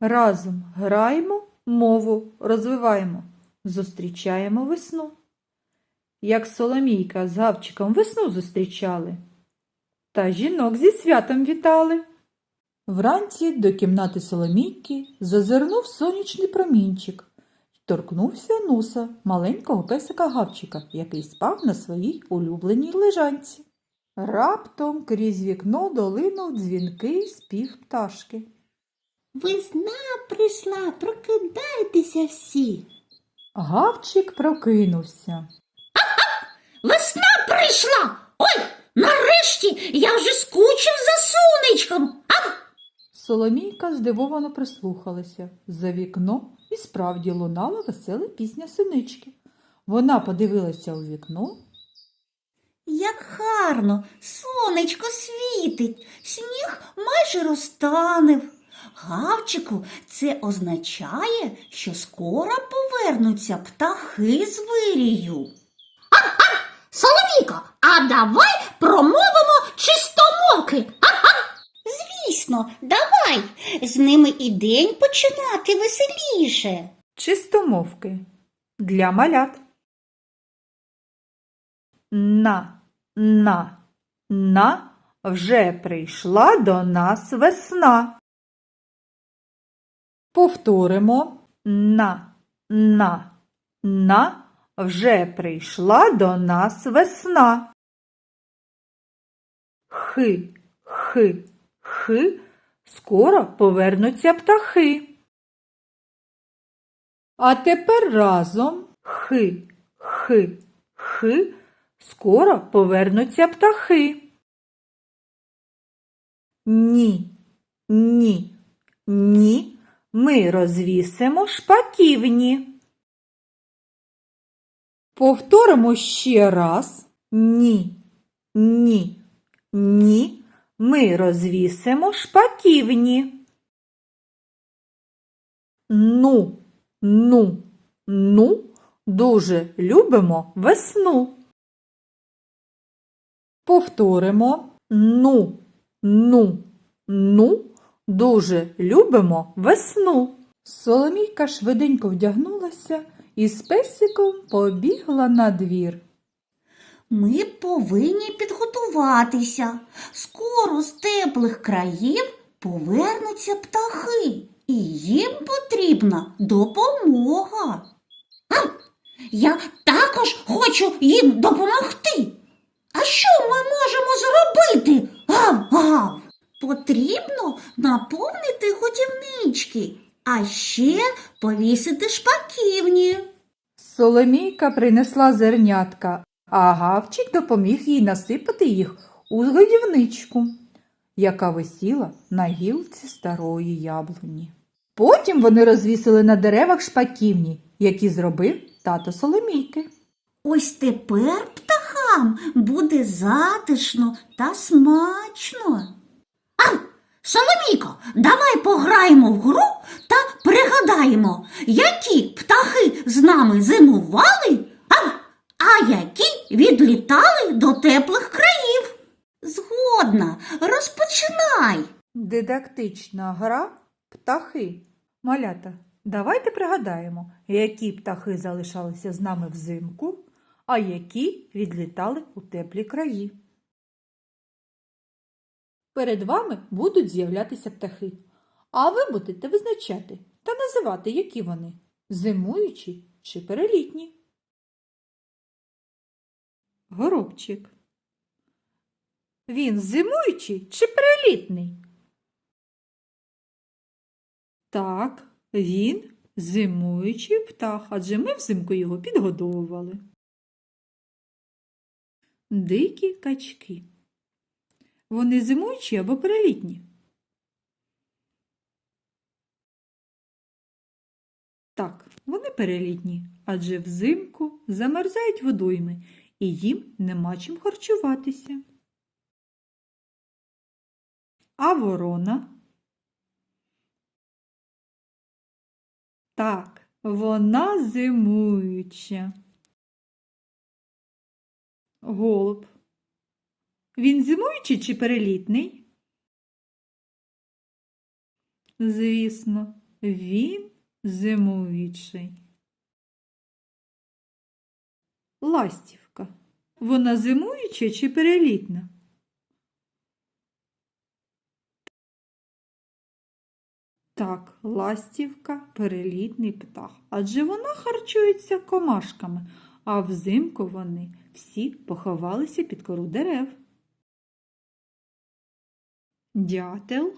Разом граємо, мову розвиваємо, зустрічаємо весну. Як Соломійка з Гавчиком весну зустрічали, та жінок зі святом вітали. Вранці до кімнати Соломійки зазирнув сонячний промінчик й торкнувся носа маленького песика Гавчика, який спав на своїй улюбленій лежанці. Раптом крізь вікно долинув дзвінкий спів пташки. Весна прийшла, прокидайтеся всі. Гавчик прокинувся. Весна прийшла. Ой, нарешті я вже скучив за сонечком. А, Соломійка здивовано прислухалася. За вікно і справді лунала весела пісня синички. Вона подивилася у вікно. як гарно, сонечко світить, сніг майже розтанив. Гавчику, це означає, що скоро повернуться птахи з вирію. Соломіко, а давай промовимо чистомовки. Звісно, давай. З ними і день починати веселіше. Чистомовки для малят. На, на, на вже прийшла до нас весна. Повторимо на, на, на вже прийшла до нас весна. Хи, хи, хи, скоро повернуться птахи. А тепер разом хи, хи, хи, скоро повернуться птахи. Ні, ні, ні, ми розвісимо шпаківні. Повторимо ще раз. Ні, ні, ні, ми розвісимо шпаківні. Ну, ну, ну, дуже любимо весну. Повторимо ну, ну, ну, дуже любимо весну. Соломійка швиденько вдягнулася і з песиком побігла на двір. Ми повинні підготуватися. Скоро з теплих країв повернуться птахи, і їм потрібна допомога. А, я також хочу їм допомогти. А що ми можемо зробити? Гав-гав. Потрібно наповнити годівнички, а ще повісити шпаківні. Соломійка принесла зернятка, а гавчик допоміг їй насипати їх у годівничку, яка висіла на гілці старої яблуні. Потім вони розвісили на деревах шпаківні, які зробив тато Соломійки. Ось тепер птахам буде затишно та смачно. А, Соломіко, давай пограємо в гру та пригадаємо, які птахи з нами зимували, а, а які відлітали до теплих країв. Згодна, розпочинай. Дидактична гра птахи. Малята, давайте пригадаємо, які птахи залишалися з нами взимку, а які відлітали у теплі краї. Перед вами будуть з'являтися птахи, а ви будете визначати та називати, які вони зимуючі чи перелітні. Горобчик. Він зимуючий чи перелітний? Так, він зимуючий птах, адже ми взимку його підгодовували. Дикі качки. Вони зимуючі або перелітні? Так, вони перелітні, адже взимку замерзають водойми і їм нема чим харчуватися. А ворона? Так, вона зимуюча. Голуб. Він зимуючий чи перелітний? Звісно, Він зимуючий. Ластівка. Вона зимуюча чи перелітна? Так, ластівка перелітний птах, адже вона харчується комашками, а взимку вони всі поховалися під кору дерев. Дятел.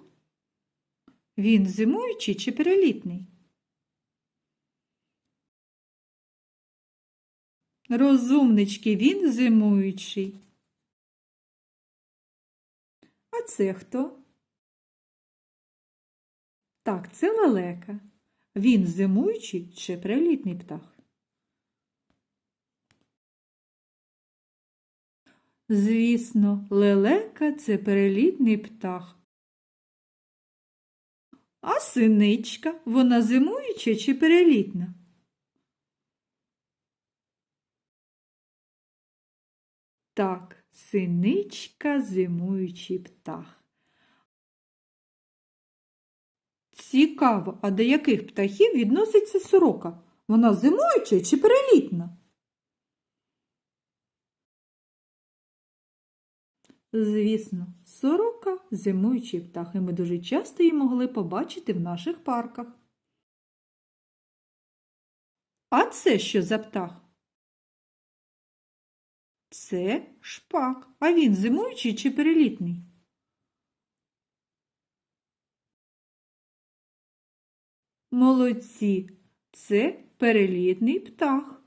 Він зимуючий чи перелітний? Розумнички, він зимуючий. А це хто? Так, це лелека. Він зимуючий чи перелітний птах? Звісно, лелека це перелітний птах. А синичка, вона зимуюча чи перелітна? Так, синичка зимуючий птах. Цікаво, а до яких птахів відноситься сорока? Вона зимуюча чи перелітна? Звісно, сорока зимуючий птах, і ми дуже часто її могли побачити в наших парках. А це що за птах? Це шпак. А він зимуючий чи перелітний? Молодці, це перелітний птах.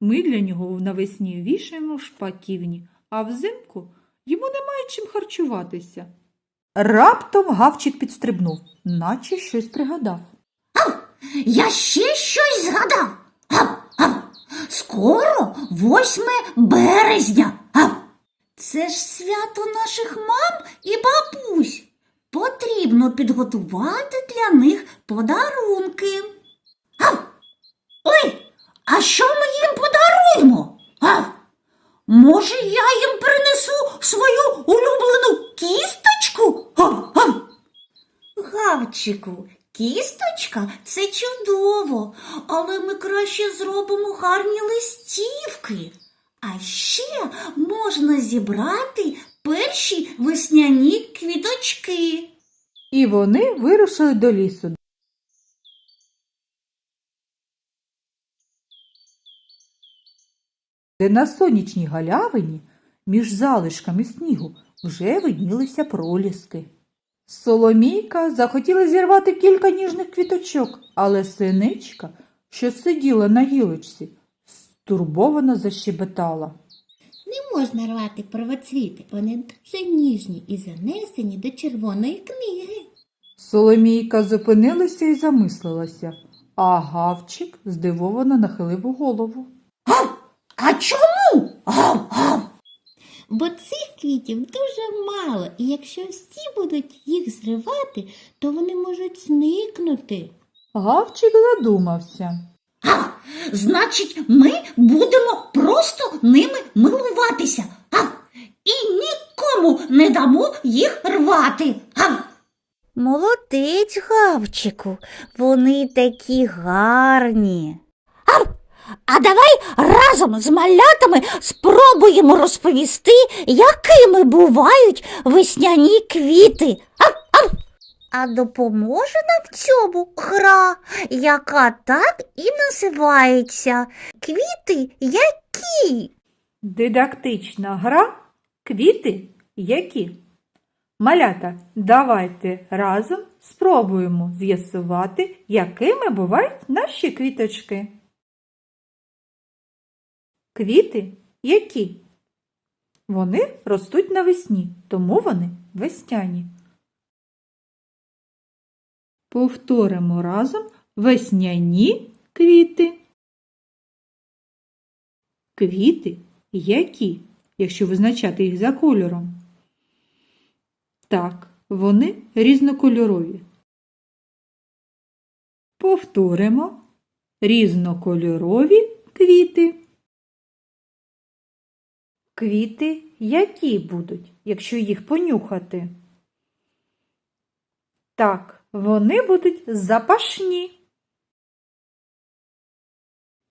Ми для нього навесні вішаємо шпаківні, а взимку йому немає чим харчуватися. Раптом гавчик підстрибнув, наче щось пригадав. Я ще щось згадав. Гав, гав. Скоро 8 березня. Гав. Це ж свято наших мам і бабусь. Потрібно підготувати для них подарунки. Гав. Ой, а що ми їм подаруємо? Гав. Може, я їм принесу свою улюблену кісточку? Гав, гав. Гавчику, кісточка це чудово, але ми краще зробимо гарні листівки. А ще можна зібрати перші весняні квіточки. І вони вирушили до лісу. Де на сонячній галявині між залишками снігу вже виднілися проліски. Соломійка захотіла зірвати кілька ніжних квіточок, але синичка, що сиділа на гілочці, стурбовано защебетала. Не можна рвати первоцвіти, вони дуже ніжні і занесені до червоної книги. Соломійка зупинилася і замислилася, а гавчик здивовано нахилив голову. А чому? Гав, гав. Бо цих квітів дуже мало, і якщо всі будуть їх зривати, то вони можуть зникнути. Гавчик задумався. Гав. Значить, ми будемо просто ними милуватися. Гав. І нікому не дамо їх рвати. Гав. Молодець, Гавчику, вони такі гарні. А давай разом з малятами спробуємо розповісти, якими бувають весняні квіти. А допоможе нам в цьому гра, яка так і називається Квіти які? Дидактична гра квіти які? Малята, давайте разом спробуємо з'ясувати, якими бувають наші квіточки. Квіти які? Вони ростуть навесні, тому вони весняні. Повторимо разом весняні квіти. Квіти які, якщо визначати їх за кольором? Так, вони різнокольорові. Повторимо різнокольорові квіти. Квіти які будуть, якщо їх понюхати? Так, Вони будуть запашні.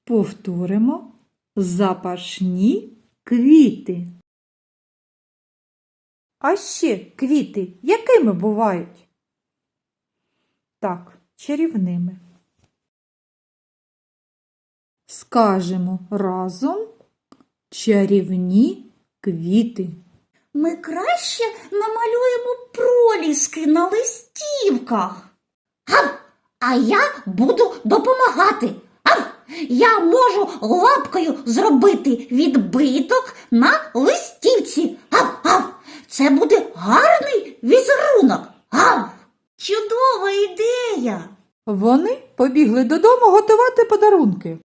Повторимо запашні квіти. А ще квіти якими бувають? Так, чарівними. Скажемо разом чарівні квіти. Ми краще намалюємо проліски на листівках. Ав! А я буду допомагати. Ав! Я можу лапкою зробити відбиток на листівці. Ав! Ав! Це буде гарний візерунок. Ав! Чудова ідея! Вони побігли додому готувати подарунки.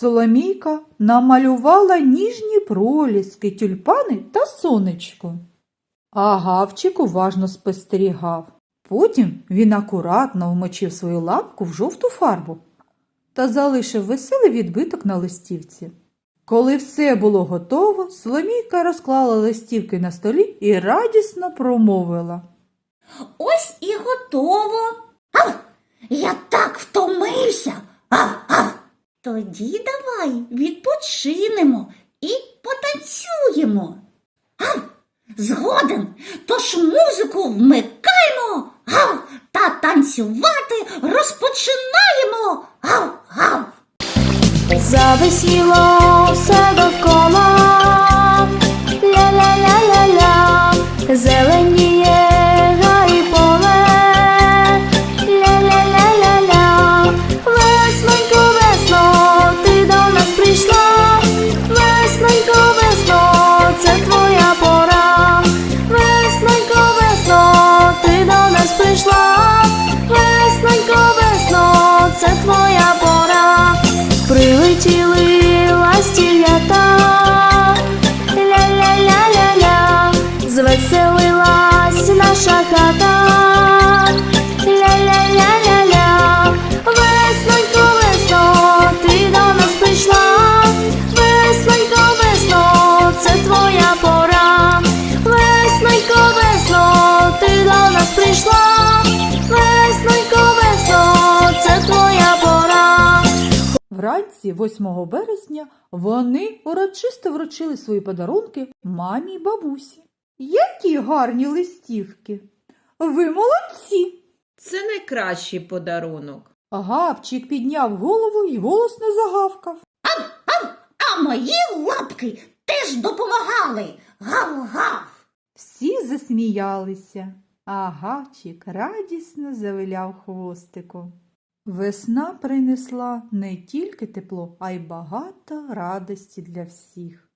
Соломійка намалювала ніжні проліски, тюльпани та сонечко. А гавчик уважно спостерігав. Потім він акуратно вмочив свою лапку в жовту фарбу та залишив веселий відбиток на листівці. Коли все було готово, Соломійка розклала листівки на столі і радісно промовила. Ось і готово. Ав! Я так втомився. Ав! Ав! Тоді давай відпочинемо і потанцюємо. Ав! Згоден, тож музику вмикаємо. гав! Та танцювати розпочинаємо. Гав! Ав! Зависіло все довкола, Вранці, 8 березня, вони урочисто вручили свої подарунки мамі й бабусі. Які гарні листівки! Ви молодці! Це найкращий подарунок. Гавчик підняв голову і голосно загавкав. А мої лапки теж допомагали. Гав-гав! Всі засміялися, а гавчик радісно завиляв хвостиком. Весна принесла не тільки тепло, а й багато радості для всіх.